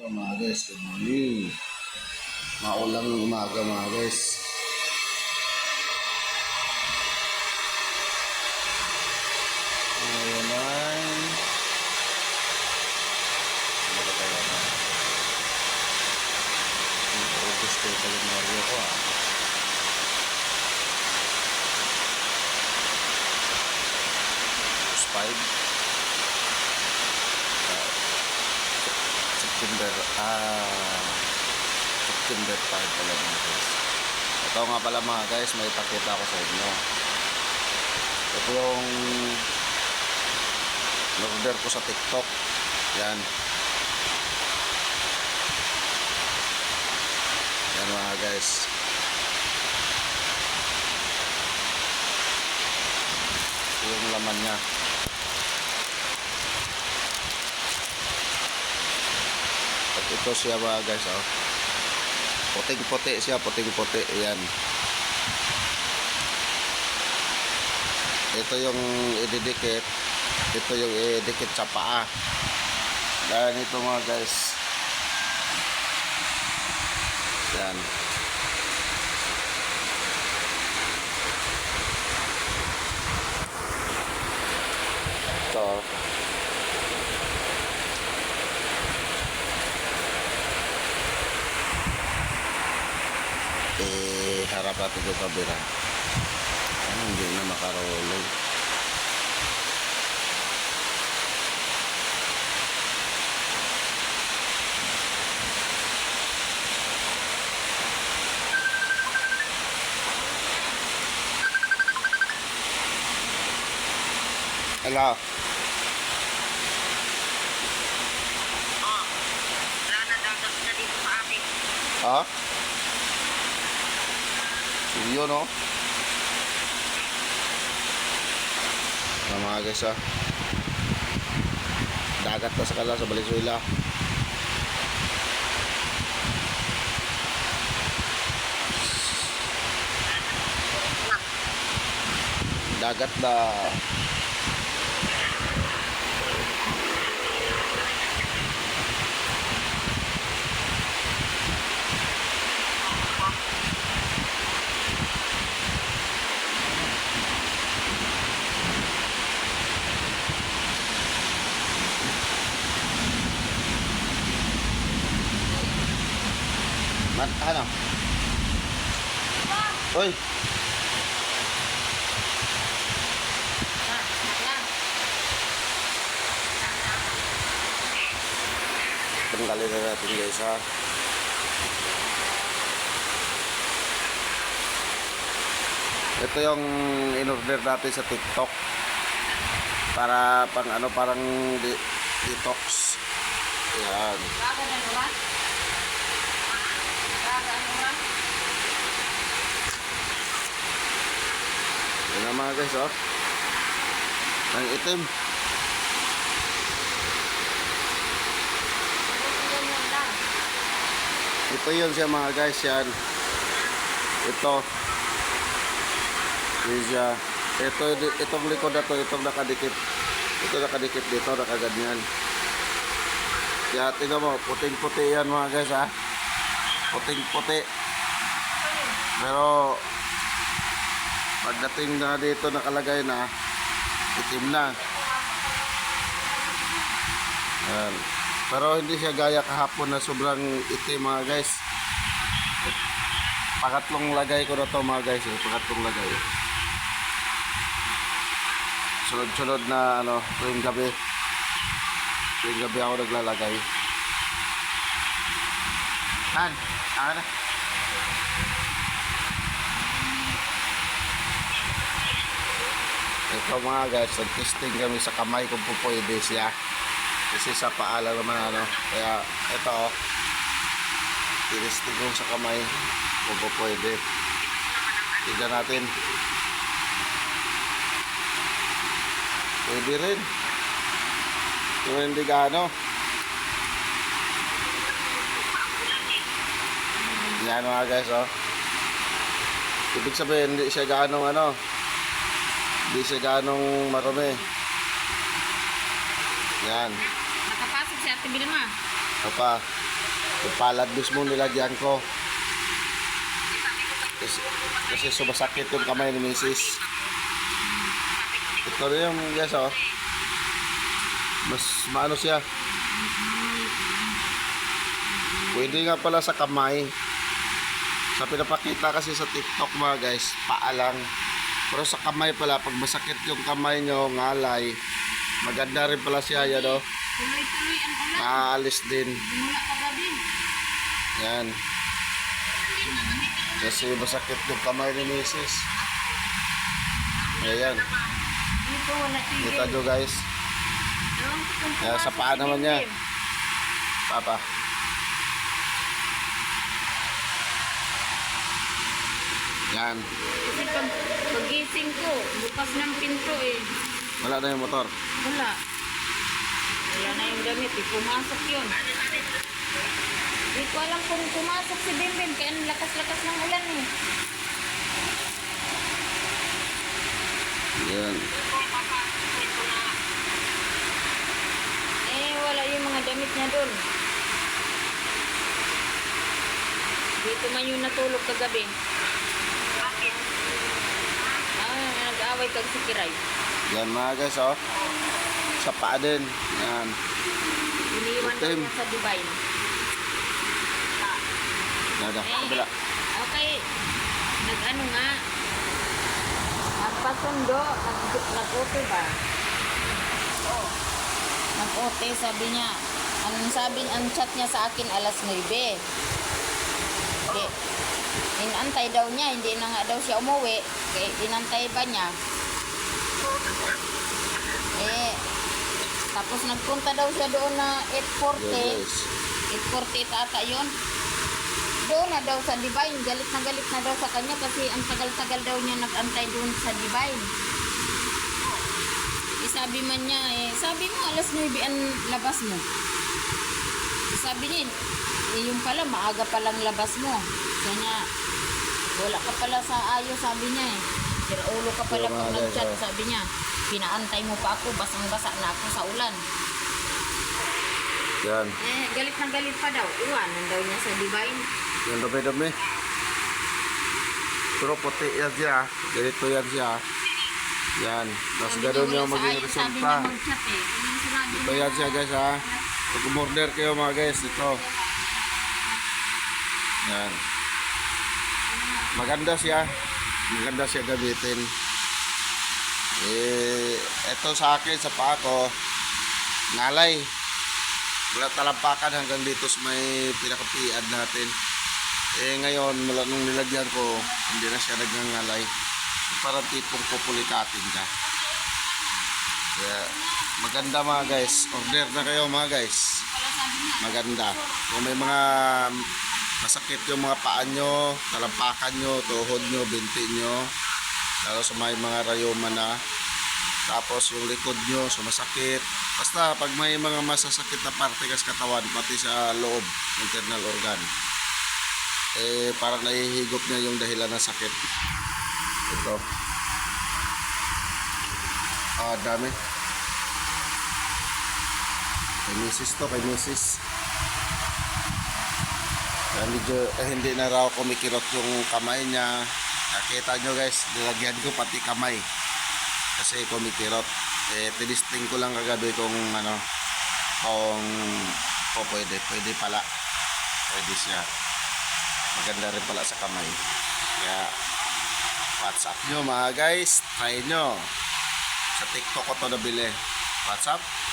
Hello mga guys, morning. Maulang umaga mga guys. Ngayon ay... August ko yung kalendaryo ko ah. August 5. September, ah, September 5 pala mga guys. Ito nga pala mga guys, may pakita ko sa inyo. Ito yung order ko sa TikTok. Yan. Yan mga guys. Yung laman niya. Ito siya mga guys, oh. Puting-puti siya, puting-puti. Ayan. Ito yung ididikit. Ito yung ididikit sa paa. Yan ito mga guys. Yan. Ito. Natin yung kabira ano, hindi na makarolong Hello. Oh, wala na dagat na dito sa amin. Ha? Yun? Ano mga guys ah. Dagat na sa kala sa Valenzuela. Dagat na. Man, ano? Uy, tanggalin na natin guys ha. Ito yung in-order natin sa TikTok. Para pang ano, parang detox. Yan. Bago naman. Bago ano naman. Yan na mga guys oh. Ang itim. Ito yun siya mga guys yan. Ito. Yan siya. Ito, itong likod na to, itong nakadikit. Ito nakadikit dito, nakaganyan. Kaya tingnan mo, puting-puti yan mga guys ha. Puting-puti. Pero, pagdating na dito nakalagay na, itim na. Yan. Pero hindi siya gaya kahapon na sobrang itim mga guys. Pangatlong lagay ko na to mga guys. Eh. Pangatlong lagay. Sunod-sunod na ano, tuwing gabi. Tuwing gabi ako naglalagay. Han, ano? Ito mga guys, nag-testing kami sa kamay kung po pwede siya. Kasi sa paala naman ano. Kaya ito oh. Tinisting ko sa kamay kung po pwede. Tignan natin. Pwede rin. Kung hindi gaano. Yan mga guys oh. Ibig sabihin hindi siya gaano ano. Hindi siya ganong marumi. Yan. Nakapasok si Ate Vilma. Apa? Yung palad mismo nilagyan ko. Kasi, kasi sumasakit yung kamay ni Mrs. Ito rin yung guys oh. Mas maano siya. Pwede nga pala sa kamay. Sa pinapakita kasi sa TikTok mga guys, paa lang. Pero sa kamay pala, pag masakit yung kamay nyo, ngalay, maganda rin pala siya yan oh. Tuloy-tuloy ang ulan. Naalis din. Simula kagabi. Yan. Kasi masakit yung kamay ni Mrs. Ayan. Dito wala tigil. Kita nyo guys. Kaya sa paa naman niya. Papa. Yan. Kasi pag pagising ko, bukas ng pinto eh. Wala na yung motor. Wala. Wala na yung damit eh. Pumasok yun. Hindi ko alam kung pumasok si Bimbim kaya lakas-lakas ng ulan eh. Yan. Eh, wala yung mga damit niya doon. Dito man yung natulog kagabi. Nag-away kag si Kiray. Yan mga guys oh. Sa paa din. Yan. Iniwan daw niya sa Dubai. Nada. Eh, Kabila. okay. Nag-ano nga. Nagpasundo. Nag- Nag-ote ba? Oo. Nag-ote, sabi niya. Ang sabi, ang chat niya sa akin alas 9. Inantay daw niya, hindi na nga daw siya umuwi. Kaya inantay ba niya? Eh, tapos nagpunta daw siya doon na 8.40. Yan guys. 8.40 ata yun. Doon na daw sa Divine. Galit na galit na daw sa kanya kasi ang tagal-tagal daw niya nag-antay doon sa Divine. Eh, sabi man niya, eh, sabi mo alas 9 ang labas mo. Eh, sabi niya, eh, yung pala, maaga palang labas mo. Kanya, wala ka pala sa ayos, sabi niya eh. Sira ulo ka pala pag nag-chat, sabi niya. Pinaantay mo pa ako, basang-basa na ako sa ulan. Yan. Eh, galit na galit pa daw. Iwanan daw niya sa Divine. Yan dumi-dumi. Pero puti yan siya. Ganito yan siya. Yan. Tapos niya, yung maging resulta. eh. Ito yan siya guys ha. Pag umorder kayo mga guys, ito. Yan. Maganda siya. Maganda siya gamitin. Eh, ito sa akin, sa paa ko, ngalay. Wala talampakan hanggang dito sa may pinakapiad natin. Eh ngayon, mula nung nilagyan ko, hindi na siya nagngangalay. Parang tipong pupulikatin ka. Kaya, maganda mga guys. Order na kayo mga guys. Maganda. Kung may mga masakit yung mga paa nyo, talampakan nyo, tuhod nyo, binti nyo, lalo sa may mga rayuma na, tapos yung likod nyo, sumasakit. Basta pag may mga masasakit na parte kas katawan, pati sa loob, internal organ, eh parang nahihigop niya yung dahilan ng sakit. Ito. Ah, dami. Kay misis to, kay misis. Kaya medyo, eh, hindi na raw kumikirot yung kamay niya. Nakita nyo guys, nilagyan ko pati kamay. Kasi kumikirot. Eh, tinisting ko lang kagabi kung ano, kung po pwede. Pwede pala. Pwede siya. Maganda rin pala sa kamay. Kaya, WhatsApp nyo mga guys. Try nyo. Sa TikTok ko to nabili. WhatsApp.